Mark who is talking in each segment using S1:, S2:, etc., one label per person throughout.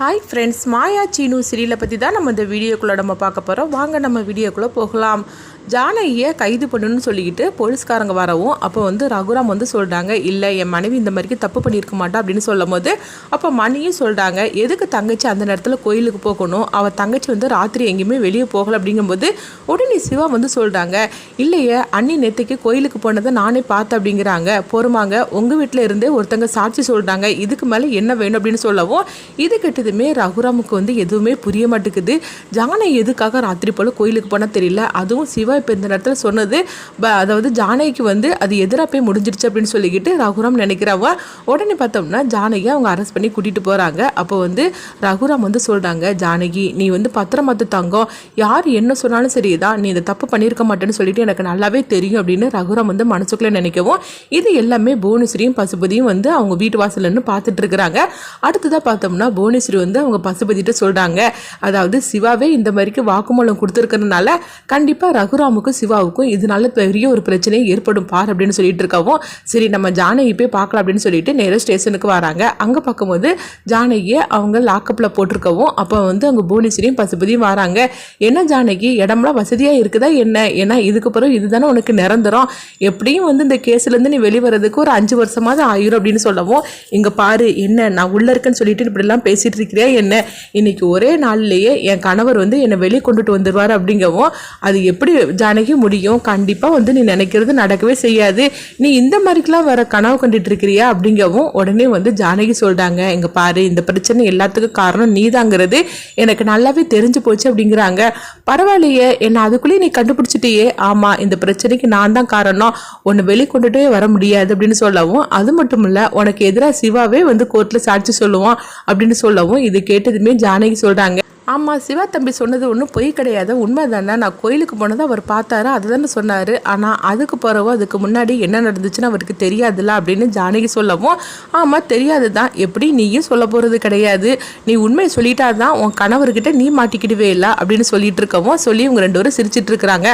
S1: Hi friends மாயா சீனு சீரியலை பற்றி தான் நம்ம இந்த வீடியோக்குள்ளே நம்ம பார்க்க போகிறோம் வாங்க நம்ம வீடியோக்குள்ளே போகலாம். ஜானகியை கைது பண்ணுன்னு சொல்லிக்கிட்டு போலீஸ்காரங்க வரவும் அப்போ வந்து ரகுராம் வந்து சொல்கிறாங்க இல்லை என் மனைவி இந்த மாதிரிக்கு தப்பு பண்ணியிருக்க மாட்டா அப்படின்னு சொல்லும் போது அப்போ மணியும் சொல்கிறாங்க எதுக்கு தங்கச்சி அந்த நேரத்தில் கோயிலுக்கு போகணும்? அவள் தங்கச்சி வந்து ராத்திரி எங்கேயுமே வெளியே போகலை அப்படிங்கும்போது உடனே சிவா வந்து சொல்கிறாங்க இல்லையே அண்ணி நேற்றுக்கு கோயிலுக்கு போனதை நானே பார்த்தேன் அப்படிங்கிறாங்க. பொறுமாங்க உங்கள் வீட்டில் இருந்தே ஒருத்தங்க சாட்சி சொல்கிறாங்க இதுக்கு மேலே என்ன வேணும்? அப்படின்னு சொல்லவும் இது கெட்டதுமே ரகுராமுக்கு வந்து எதுவுமே புரிய மாட்டேங்குது. ஜானை எதுக்காக ராத்திரி போல் கோயிலுக்கு போனால் தெரியல. அதுவும் சிவா இப்போ இந்த நேரத்தில் சொன்னது ப அதாவது ஜானகிக்கு வந்து அது எதிராக போய் முடிஞ்சிருச்சு அப்படின்னு சொல்லிக்கிட்டு ரகுராம் நினைக்கிறவ உடனே பார்த்தோம்னா ஜானகி அவங்க அரெஸ்ட் பண்ணி கூட்டிகிட்டு போகிறாங்க அப்போ வந்து ரகுராம் வந்து சொல்கிறாங்க ஜானகி நீ வந்து பத்திரமாத்து தங்கம். யார் என்ன சொன்னாலும் சரிதான். நீ இதை தப்பு பண்ணியிருக்க மாட்டேன்னு சொல்லிட்டு எனக்கு நல்லாவே தெரியும் அப்படின்னு ரகுராம் வந்து மனசுக்குள்ளே நினைக்கவும் இது எல்லாமே புவனேஸ்வரியும் பசுபதியும் வந்து அவங்க வீட்டு வாசல்ல பார்த்துட்டு இருக்கிறாங்க. அடுத்ததாக பார்த்தோம்னா புவனேஸ்வரி வந்து அவங்க பசுபதிட்ட சொல்கிறாங்க அதாவது சிவாவே இந்த மாதிரிக்கு வாக்குமூலம் கொடுத்துருக்கறதுனால கண்டிப்பாக ரகுராமுக்கும் சிவாவுக்கும் இதனால பெரிய ஒரு பிரச்சனை ஏற்படும் பார் அப்படின்னு சொல்லிட்டு இருக்கவும் சரி நம்ம ஜானகி போய் பார்க்கலாம் அப்படின்னு சொல்லிட்டு நேராக ஸ்டேஷனுக்கு வராங்க. அங்கே பார்க்கும்போது ஜானகியை அவங்க லாக்கப்பில் போட்டிருக்கவும் அப்போ வந்து அங்கே புவனேஸ்வரியும் பசுபதியும் வராங்க. என்ன ஜானகி இடம்லாம் வசதியாக இருக்குதா என்ன? ஏன்னா இதுக்கு பிறகு இதுதானே உனக்கு நிரந்தரம். எப்படியும் வந்து இந்த கேஸ்லேருந்து நீ வெளிவரதுக்கு ஒரு அஞ்சு வருஷமாவது ஆயிரும் அப்படின்னு சொல்லவும் இங்கே பாரு என்ன நான் உள்ளே இருக்கேன்னு சொல்லிட்டு இப்படிலாம் பேசிட்டு இருக்கிறியா என்ன? இன்னைக்கு ஒரே நாள்லேயே என் கணவர் வந்து என்னை வெளியே கொண்டுட்டு வந்துடுவார் அப்படிங்கவும் அது எப்படி ஜானகி முடியும்? கண்டிப்பாக வந்து நீ நினைக்கிறது நடக்கவே செய்யாது. நீ இந்த மாதிரிக்கெலாம் வர கனவு கண்டுட்டு இருக்கிறியா? அப்படிங்கவும் உடனே வந்து ஜானகி சொல்கிறாங்க இங்கே பாரு இந்த பிரச்சனை எல்லாத்துக்கும் காரணம் நீதாங்கிறது. எனக்கு நல்லாவே தெரிஞ்சு போச்சு அப்படிங்கிறாங்க. பரவாயில்லையே என்னை அதுக்குள்ளேயே நீ கண்டுபிடிச்சிட்டியே. ஆமாம் இந்த பிரச்சனைக்கு நான் தான் காரணம். உன்னை வெளிக்கொண்டுட்டே வர முடியாது அப்படின்னு சொல்லவும் அது மட்டும் இல்லை உனக்கு எதிராக சிவாவே வந்து கோர்ட்டில் சாட்சி சொல்லுவான் அப்படின்னு சொல்லவும் இது கேட்டதுமே ஜானகி சொல்றாங்க. ஆமாம் சிவா தம்பி சொன்னது ஒன்றும் பொய் கிடையாது. உண்மை தானே நான் கோயிலுக்கு போனதை அவர் பார்த்தாரு அதுதானே சொன்னார். ஆனால் அதுக்கு பிறகு அதுக்கு முன்னாடி என்ன நடந்துச்சுன்னு அவருக்கு தெரியாதுல்ல அப்படின்னு ஜானகி சொல்லவும் ஆமாம் தெரியாது தான் எப்படி நீயும் சொல்ல போகிறது கிடையாது. நீ உண்மையை சொல்லிட்டா தான் உன் கணவர்கிட்ட நீ மாட்டிக்கிடுவே இல்லை அப்படின்னு சொல்லிட்டு இருக்கவும் சொல்லி இவங்க ரெண்டு பேரும் சிரிச்சிட்டு இருக்கிறாங்க.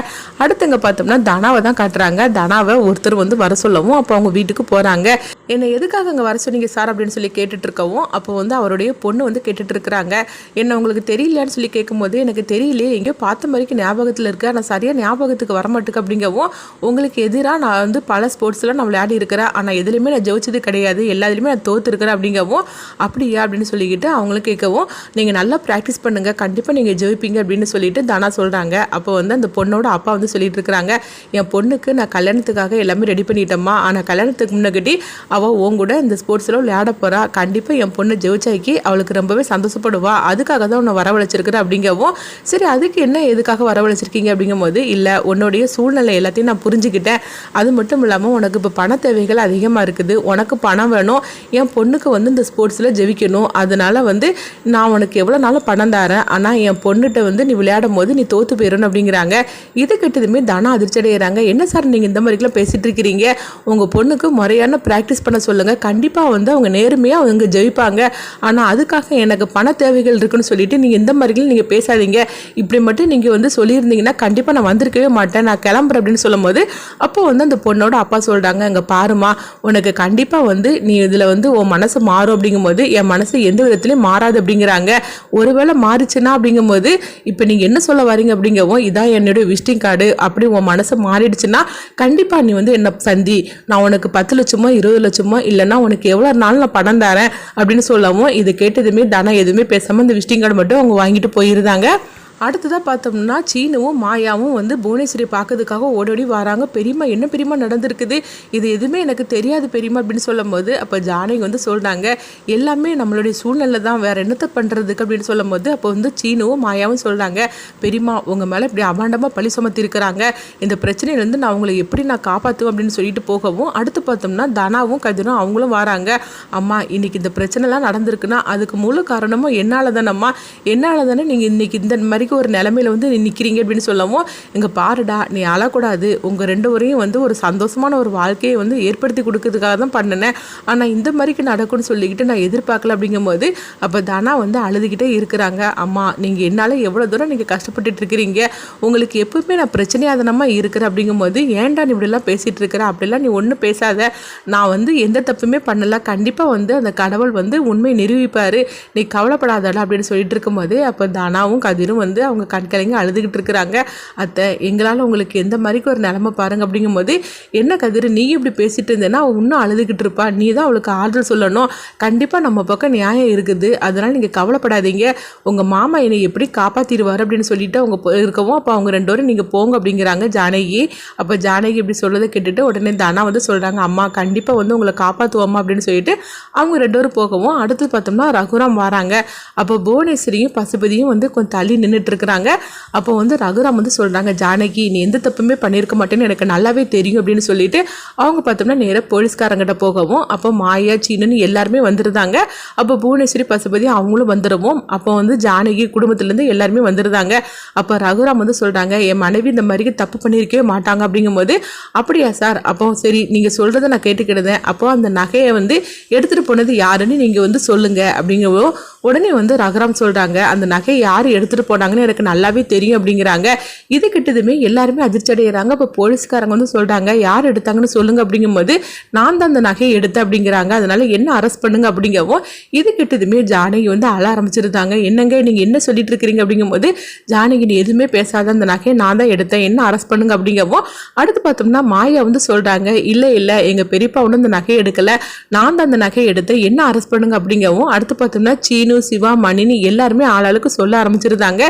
S1: அடுத்தங்க பார்த்தோம்னா தனாவை தான் காட்டுறாங்க. தனாவை ஒருத்தர் வந்து வர சொல்லவும் அப்போ அவங்க வீட்டுக்கு போகிறாங்க என்னை எதுக்காக அங்கே வர சொன்னீங்க சார் அப்படின்னு சொல்லி கேட்டுட்டு இருக்கவும் அப்போ வந்து அவருடைய பொண்ணு வந்து கேட்டுட்டு இருக்கிறாங்க. என்ன உங்களுக்கு தெரியலன்னு சொல்லி கேட்கும்போது எனக்கு தெரியலையே எங்கேயோ பார்த்த மாதிரிக்கு ஞாபகத்தில் இருக்கு. ஆனால் சரியாக ஞாபகத்துக்கு வரமாட்டுக்கு அப்படிங்கவும் உங்களுக்கு எதிராக நான் வந்து பல ஸ்போர்ட்ஸில் நான் விளையாடி இருக்கிறேன். ஆனால் எதுலையுமே நான் ஜெயிச்சது கிடையாது. எல்லாத்துலேயுமே நான் தோத்துருக்கிறேன் அப்படிங்கவும் அப்படியா அப்படின்னு சொல்லிக்கிட்டு அவங்களும் கேட்கவும் நீங்கள் நல்லா ப்ராக்டிஸ் பண்ணுங்கள் கண்டிப்பாக நீங்கள் ஜெயிப்பீங்க அப்படின்னு சொல்லிட்டு தானா சொல்கிறாங்க அப்போ வந்து அந்த பொண்ணோட அப்பா வந்து சொல்லிட்டு இருக்கிறாங்க என் பொண்ணுக்கு நான் கல்யாணத்துக்காக எல்லாமே ரெடி பண்ணிட்டேம்மா. ஆனால் கல்யாணத்துக்கு முன்னாடி அவள் உன் கூட இந்த ஸ்போர்ட்ஸில் விளையாட போகிறா கண்டிப்பாக என் பொண்ணு ஜெயிச்சாக்கி அவளுக்கு ரொம்பவே சந்தோஷப்படுவா. அதுக்காக தான் உன்னை வரவழைச்சிருக்குற அப்படிங்கவும் சரி அதுக்கு என்ன எதுக்காக வரவழைச்சிருக்கீங்க அப்படிங்கும்போது இல்லை உன்னுடைய சூழ்நிலை எல்லாத்தையும் நான் புரிஞ்சுக்கிட்டேன். அது மட்டும் இல்லாமல் உனக்கு இப்போ பண தேவைகள் அதிகமாக இருக்குது. உனக்கு பணம் வேணும். என் பொண்ணுக்கு வந்து இந்த ஸ்போர்ட்ஸில் ஜெயிக்கணும் அதனால் வந்து நான் உனக்கு எவ்வளோ நாளும் பணம் தரேன். ஆனால் என் பொண்ணுகிட்ட வந்து நீ விளையாடும் போது நீ தோற்று போயிடணும் அப்படிங்கிறாங்க. இது கிட்டதுமே தனம் அதிர்ச்சி அடைகிறாங்க என்ன சார் நீங்கள் இந்த மாதிரிலாம் பேசிகிட்டு இருக்கிறீங்க? உங்கள் பொண்ணுக்கு முறையான ப்ராக்டிஸ் பண்ண சொல்லுங்கள் கண்டிப்பாக வந்து அவங்க நேர்மையாக அவங்க ஜெயிப்பாங்க. ஆனால் அதுக்காக எனக்கு பண தேவைகள் இருக்குன்னு சொல்லிட்டு நீங்கள் இந்த மாதிரிலாம் நீங்கள் பேசாதீங்க. இப்படி மட்டும் நீங்கள் வந்து சொல்லியிருந்தீங்கன்னா கண்டிப்பாக நான் வந்திருக்கவே மாட்டேன். நான் கிளம்புறேன் அப்படின்னு சொல்லும்போது அப்போ வந்து அந்த பொண்ணோட அப்பா சொல்கிறாங்க அங்கே பாருமா உனக்கு கண்டிப்பாக வந்து நீ இதில் வந்து உன் மனசு மாறும். அப்படிங்கும்போது என் மனசு எந்த விதத்துலையும் மாறாது. அப்படிங்கிறாங்க. ஒருவேளை மாறிச்சுன்னா அப்படிங்கும்போது இப்போ நீங்கள் என்ன சொல்ல வரீங்க அப்படிங்கவும் இதான் என்னுடைய விசிட்டிங் கார்டு. அப்படி உன் மனசு மாறிடுச்சுன்னா கண்டிப்பாக நீ வந்து என்னை சந்தி நான் உனக்கு பத்து லட்சமோ இருபது லட்சமோ இல்லைன்னா உனக்கு எவ்வளோ நாள் நான் பணம் தரேன்? அப்படின்னு சொல்லவும் இது கேட்டதுமே தனம் எதுவுமே பேசாமல் இந்த விசிட்டிங் கார்டு மட்டும் அவங்க வாங்கிட்டு போயிருந்தாங்க. அடுத்ததாக பார்த்தோம்னா சீனுவும் மாயாவும் வந்து புவனேஸ்வரி பார்க்கறதுக்காக ஓடோடி வராங்க. பெரியம்மா என்ன பெரியம்மா நடந்திருக்குது? இது எதுவுமே எனக்கு தெரியாது பெரியம்மா அப்படின்னு சொல்லும்போது அப்போ ஜானகி வந்து சொல்கிறாங்க எல்லாமே நம்மளுடைய சூழ்நிலை தான். வேறு என்னத்தை பண்ணுறதுக்கு அப்படின்னு சொல்லும்போது அப்போ வந்து சீனுவும் மாயாவும் சொல்கிறாங்க பெரியம்மா உங்கள் மேலே இப்படி அபாண்டமாக பழி சுமத்திருக்கிறாங்க இந்த பிரச்சனையிலேருந்து நான் உங்களை எப்படி நான் காப்பாற்றுவேன் அப்படின்னு சொல்லிட்டு போகவும் அடுத்து பார்த்தோம்னா தனாவும் கதிரும் அவங்களும் வராங்க அம்மா இன்றைக்கி இந்த பிரச்சனைலாம் நடந்திருக்குன்னா அதுக்கு முழு காரணமும் என்னால் தானம்மா என்னால் தானே நீங்கள் இன்றைக்கி இந்த மாதிரி மாதிரிக்கு ஒரு நிலமையில வந்து நீ நிற்கிறீங்க அப்படின்னு சொல்லவும் இங்கே பாருடா நீ அழக்கூடாது. உங்கள் ரெண்டு வரையும் வந்து ஒரு சந்தோஷமான ஒரு வாழ்க்கையை வந்து ஏற்படுத்தி கொடுக்கறதுக்காக தான் பண்ணினேன். ஆனால் இந்த மாதிரிக்கு நடக்கும்னு சொல்லிக்கிட்டு நான் எதிர்பார்க்கல அப்படிங்கும்போது அப்போ தானா வந்து அழுதுகிட்டே இருக்கிறாங்க. அம்மா நீங்கள் என்னால் எவ்வளோ தூரம் நீங்கள் கஷ்டப்பட்டுட்டு இருக்கிறீங்க? உங்களுக்கு எப்பவுமே நான் பிரச்சனையாதனமாக இருக்கிறேன் அப்படிங்கும்போது ஏன்டா நீ இப்படிலாம் பேசிகிட்டு இருக்கிற? அப்படிலாம் நீ ஒன்றும் பேசாத. நான் வந்து எந்த தப்புமே பண்ணல. கண்டிப்பாக வந்து அந்த கடவுள் வந்து உண்மை நிரூபிப்பார். நீ கவலைப்படாதடா அப்படின்னு சொல்லிட்டு இருக்கும்போது அப்போ தானாவும் கதிரும் வந்து அவங்க கண்கலைங்க அழுதுகிட்டு இருக்கிறாங்க. அத்தை எங்களால் உங்களுக்கு எந்த மாதிரிக்கு ஒரு நிலமை பாருங்க அப்படிங்கும்போது என்ன கதிர் நீ இப்படி பேசிட்டு இருந்தேன்னா அவள் இன்னும் அழுதுகிட்டு இருப்பா. நீ தான் அவளுக்கு ஆறுதல் சொல்லணும். கண்டிப்பாக நம்ம பக்கம் நியாயம் இருக்குது. அதனால் நீங்கள் கவலைப்படாதீங்க. உங்கள் மாமா என்னை எப்படி காப்பாற்றிடுவார் அப்படின்னு சொல்லிட்டு அவங்க இருக்கவும் அப்போ அவங்க ரெண்டு பேரும் நீங்கள் போங்க அப்படிங்கிறாங்க ஜானகி. அப்போ ஜானகி இப்படி சொல்கிறத கேட்டுட்டு உடனே தானா வந்து சொல்கிறாங்க அம்மா கண்டிப்பாக வந்து உங்களை காப்பாற்றுவோம்மா அப்படின்னு சொல்லிட்டு அவங்க ரெண்டு பேரும் போகவும் அடுத்து பார்த்தோம்னா ரகுராம் வராங்க. அப்போ புவனேஸ்வரியும் பசுபதியும் வந்து கொஞ்சம் தள்ளி நின்றுட்டு இருக்கிறாங்க அப்போ வந்து ரகுராம் வந்து சொல்கிறாங்க ஜானகி நீ எந்த தப்புமே பண்ணியிருக்க மாட்டேன்னு எனக்கு நல்லாவே தெரியும் அப்படின்னு சொல்லிட்டு அவங்க பார்த்தோம்னா நேராக போலீஸ்காரங்கிட்ட போகவும் அப்போ மாயா சீனன்னு எல்லாருமே வந்துருந்தாங்க. அப்போ புவனேஸ்வரி பசுபதி அவங்களும் வந்துடுவோம் அப்போ வந்து ஜானகி குடும்பத்துலேருந்து எல்லாருமே வந்துருந்தாங்க. அப்போ ரகுராம் வந்து சொல்கிறாங்க என் மனைவி இந்த மாதிரி தப்பு பண்ணியிருக்கவே மாட்டாங்க அப்படிங்கும்போது அப்படியா சார் அப்போ சரி நீங்கள் சொல்கிறத நான் கேட்டுக்கிடுதேன் அப்போ அந்த நகையை வந்து எடுத்துகிட்டு போனது யாருன்னு நீங்கள் வந்து சொல்லுங்கள் அப்படிங்கவோ உடனே வந்து ரகுராம் சொல்கிறாங்க அந்த நகையை யார் எடுத்துகிட்டு போனாங்கன்னு எனக்கு நல்லாவே தெரியும் அப்படிங்கிறாங்க. இது கிட்டதுமே எல்லாருமே அதிர்ச்சி அடைகிறாங்க அப்போ போலீஸ்காரங்க வந்து சொல்கிறாங்க யார் எடுத்தாங்கன்னு சொல்லுங்க அப்படிங்கும்போது நான் தான் அந்த நகையை எடுத்தேன் அப்படிங்கிறாங்க. அதனால என்ன அரெஸ்ட் பண்ணுங்க அப்படிங்கவும் இது கிட்டதுமே ஜானகி வந்து அழ ஆரம்பிச்சிருந்தாங்க. என்னங்க நீங்கள் என்ன சொல்லிட்டு இருக்கிறீங்க? அப்படிங்கும்போது ஜானகி நீ எதுவுமே பேசாத அந்த நகையை நான் தான் எடுத்தேன். என்ன அரெஸ்ட் பண்ணுங்க? அப்படிங்கவும் அடுத்து பார்த்தோம்னா மாயா வந்து சொல்கிறாங்க இல்லை இல்லை எங்கள் பெரியப்பா ஒன்றும் அந்த நகையை எடுக்கல. நான் தான் அந்த நகையை எடுத்தேன். என்ன அரெஸ்ட் பண்ணுங்க? அப்படிங்கவும் அடுத்து பார்த்தோம்னா சீனு சிவா மணினி எல்லாருமே ஆளாளுக்கு சொல்ல ஆரம்பிச்சிருந்தாங்க.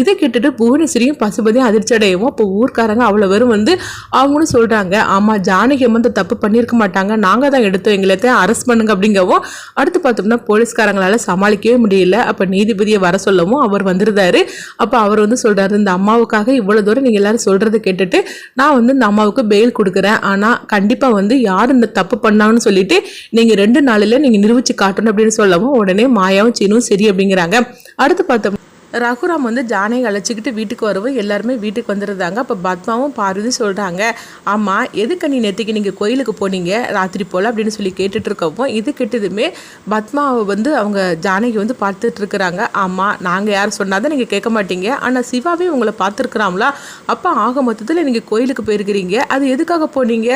S1: இதை கேட்டுட்டு புவனேஸ்வரியும் பசுபதியும் அதிர்ச்சி அடையவும் இப்போ ஊர்க்காரங்க அவ்வளோ பேரும் வந்து அவங்களும் சொல்கிறாங்க ஆமாம் ஜானகி வந்து தப்பு பண்ணியிருக்க மாட்டாங்க. நாங்கள் தான் எடுத்தோம் எங்களை அரெஸ்ட் பண்ணுங்க அப்படிங்கவும் அடுத்து பார்த்தோம்னா போலீஸ்காரங்களால் சமாளிக்கவே முடியல. அப்போ நீதிபதியை வர சொல்லவும் அவர் வந்திருந்தாரு. அப்போ அவர் வந்து சொல்கிறாரு இந்த அம்மாவுக்காக இவ்வளோ தூரம் நீங்கள் எல்லாரும் சொல்கிறத கேட்டுட்டு நான் வந்து இந்த அம்மாவுக்கு பெயில் கொடுக்குறேன். ஆனால் கண்டிப்பாக வந்து யார் இந்த தப்பு பண்ணாங்கன்னு சொல்லிட்டு நீங்கள் ரெண்டு நாளில் நீங்கள் நிரூபிச்சு காட்டணும் அப்படின்னு சொல்லவும் உடனே மாயாவும் சீனும் சரி அப்படிங்கிறாங்க. அடுத்து பார்த்தோம் ரகுராம் வந்து ஜானை அழைச்சிக்கிட்டு வீட்டுக்கு வரவும் எல்லாருமே வீட்டுக்கு வந்துருந்தாங்க. அப்போ பத்மாவும் பார்வதி சொல்கிறாங்க ஆமாம் எதுக்கு நீ நேற்றுக்கு நீங்கள் கோயிலுக்கு போனீங்க? ராத்திரி போல் அப்படின்னு சொல்லி கேட்டுட்ருக்கவும் இது கேட்டதுமே பத்மாவை வந்து அவங்க ஜானகி வந்து பார்த்துட்ருக்குறாங்க ஆமாம் நாங்கள் யார் சொன்னாதான் நீங்கள் கேட்க மாட்டீங்க. ஆனால் சிவாவே உங்களை பார்த்துருக்குறாங்களா? அப்போ ஆக மொத்தத்தில் நீங்கள் கோயிலுக்கு போயிருக்கிறீங்க. அது எதுக்காக போனீங்க?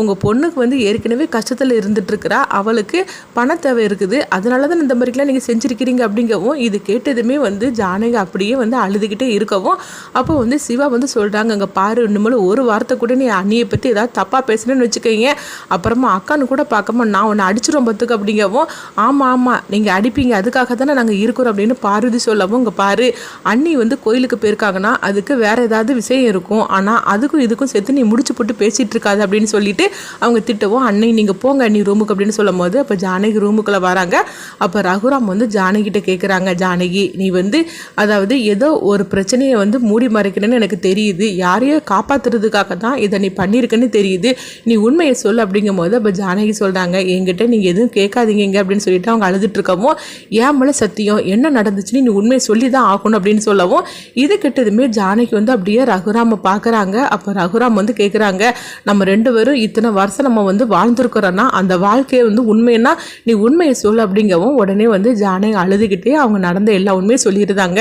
S1: உங்கள் பொண்ணுக்கு வந்து ஏற்கனவே கஷ்டத்தில் இருந்துட்டுருக்குறா. அவளுக்கு பண தேவை இருக்குது. அதனால தான் இந்த மாதிரிலாம் நீங்கள் செஞ்சுருக்கிறீங்க அப்படிங்கவும் இது கேட்டதுமே வந்து ஜானகி அப்படியே வந்து அழுதுகிட்டே இருக்கவும் அப்போ வந்து சிவா வந்து சொல்கிறாங்க அங்கே பாரு இன்னும் ஒரு வார்த்தை கூட நீ அண்ணியை பற்றி ஏதாவது தப்பாக பேசுனேன்னு வச்சுக்கோங்க அப்புறமா அக்கான்னு கூட பார்க்காம நான் உன்னை அடிச்சிடும் பத்துக்கு அப்படிங்கவும் ஆமாம் ஆமாம் நீங்கள் அடிப்பீங்க அதுக்காக தானே நாங்கள் இருக்கிறோம் அப்படின்னு பார்வதி சொல்லவும் இங்கே பாரு அண்ணி வந்து கோயிலுக்கு போயிருக்காங்கன்னா அதுக்கு வேறு ஏதாவது விஷயம் இருக்கும். ஆனால் அதுக்கும் இதுக்கும் சேர்த்து நீ முடிச்சு போட்டு பேசிகிட்டு இருக்காது அப்படின்னு சொல்லிட்டு அவங்க திட்டவும் அன்னை நீங்கள் போங்க அண்ணி ரூமுக்கு அப்படின்னு சொல்லும் போது அப்போ ஜானகி ரூமுக்குள்ளே வராங்க. அப்போ ரகுராம் வந்து ஜானகிட்ட கேட்குறாங்க ஜானகி நீ வந்து அதாவது ஏதோ ஒரு பிரச்சனையை வந்து மூடி மறைக்கணும்னு எனக்கு தெரியுது. யாரையோ காப்பாத்துறதுக்காக தான் இதை நீ பண்ணியிருக்கன்னு தெரியுது. நீ உண்மையை சொல் அப்படிங்கும் போது அப்போ ஜானகி சொல்கிறாங்க என்கிட்ட நீங்கள் எதுவும் கேட்காதீங்க அப்படின்னு சொல்லிட்டு அவங்க அழுதுட்டு இருக்கவும் ஏன் மேலே சத்தியம்? என்ன நடந்துச்சுன்னு நீ உண்மையை சொல்லி தான் ஆகணும் அப்படின்னு சொல்லவும் இது கிட்டதுமே ஜானகி வந்து அப்படியே ரகுராமை பார்க்குறாங்க. அப்போ ரகுராம் வந்து கேட்குறாங்க நம்ம ரெண்டு பேரும் இத்தனை வருஷம் நம்ம வந்து வாழ்ந்துருக்குறோன்னா அந்த வாழ்க்கையை வந்து உண்மைன்னா நீ உண்மையை சொல் அப்படிங்கவும் உடனே வந்து ஜானகி அழுதுகிட்டே அவங்க நடந்த எல்லா உண்மையும் சொல்லியிருந்தாங்க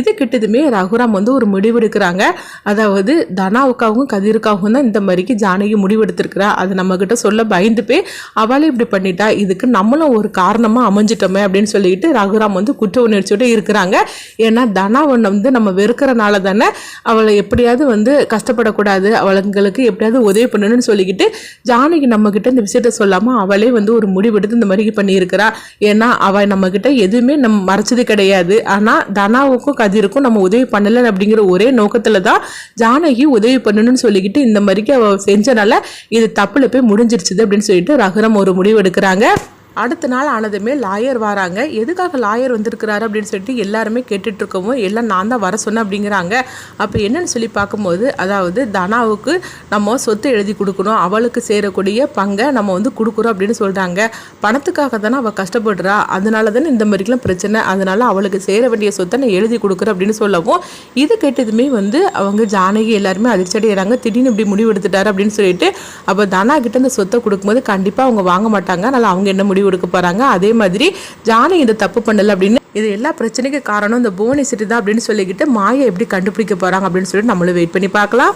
S1: இது கிட்டதுமே ரகுராம் வந்து ஒரு முடிவெடுக்கிறாங்க. அதாவது தனாவுக்காகவும் கதிருக்காகவும் தான் இந்த மாதிரிக்கு ஜானகி முடிவெடுத்திருக்கிறா. அது நம்ம சொல்ல பயந்து போய் அவளே இப்படி பண்ணிட்டா இதுக்கு நம்மளும் ஒரு காரணமாக அமைஞ்சிட்டோமே அப்படின்னு சொல்லிட்டு ரகுராம் வந்து குற்ற உணர்ச்சியோடு இருக்கிறாங்க. ஏன்னா தனாவண்ணை வந்து நம்ம வெறுக்கிறனால தானே அவளை எப்படியாவது வந்து கஷ்டப்படக்கூடாது அவளுங்களுக்கு எப்படியாவது உதவி பண்ணணும்னு சொல்லிக்கிட்டு ஜானகி நம்ம இந்த விஷயத்த சொல்லாமல் அவளே வந்து ஒரு முடிவெடுத்து இந்த மாதிரி பண்ணியிருக்கிறா. ஏன்னா அவள் நம்ம கிட்ட எதுவுமே நம்ம மறைச்சது கிடையாது. ஆனால் தனா தனாவுக்கும் கதிருக்கும் நம்ம உதவி பண்ணலை அப்படிங்கிற ஒரே நோக்கத்துல தான் ஜானகி உதவி பண்ணணும்னு சொல்லிக்கிட்டு இந்த மாதிரிக்கு அவ செஞ்சனால இது தப்புல போய் முடிஞ்சிருச்சுது அப்படின்னு சொல்லிட்டு ரகுரம் ஒரு முடிவு எடுக்கிறாங்க. அடுத்த நாள் ஆனதுமே லாயர் வராங்க. எதுக்காக லாயர் வந்திருக்கிறாரு? அப்படின்னு சொல்லிட்டு எல்லாருமே கேட்டுட்ருக்கவும் எல்லாம் நான் தான் வர சொன்னேன் அப்படிங்கிறாங்க. அப்போ என்னன்னு சொல்லி பார்க்கும்போது அதாவது தனாவுக்கு நம்ம சொத்து எழுதி கொடுக்கணும் அவளுக்கு சேரக்கூடிய பங்கை நம்ம வந்து கொடுக்குறோம் அப்படின்னு சொல்கிறாங்க பணத்துக்காக தானே அவள் கஷ்டப்படுறா. அதனால தானே இந்த மாதிரிக்கெல்லாம் பிரச்சனை. அதனால அவளுக்கு சேர வேண்டிய சொத்தை நான் எழுதி கொடுக்குறேன் அப்படின்னு சொல்லவும் இது கேட்டதுமே வந்து அவங்க ஜானகி எல்லாருமே அதிர்ச்சி அடைகிறாங்க திடீர்னு இப்படி முடிவு எடுத்துட்டாரு அப்படின்னு சொல்லிட்டு அப்போ தனா கிட்ட அந்த சொத்தை கொடுக்கும்போது கண்டிப்பாக அவங்க வாங்க மாட்டாங்க. அதனால் அவங்க என்ன முடிவு எடுக்க போகிறாங்க அதே மாதிரி ஜானகி இந்த தப்பு பண்ணல அப்படின்னு இது எல்லா பிரச்சனைக்கு காரணம் இந்த புவனேஸ்வரி தான் அப்படின்னு சொல்லிக்கிட்டு மாயை எப்படி கண்டுபிடிக்க போகிறாங்க அப்படின்னு சொல்லிட்டு நம்மளும் வெயிட் பண்ணி பார்க்கலாம்.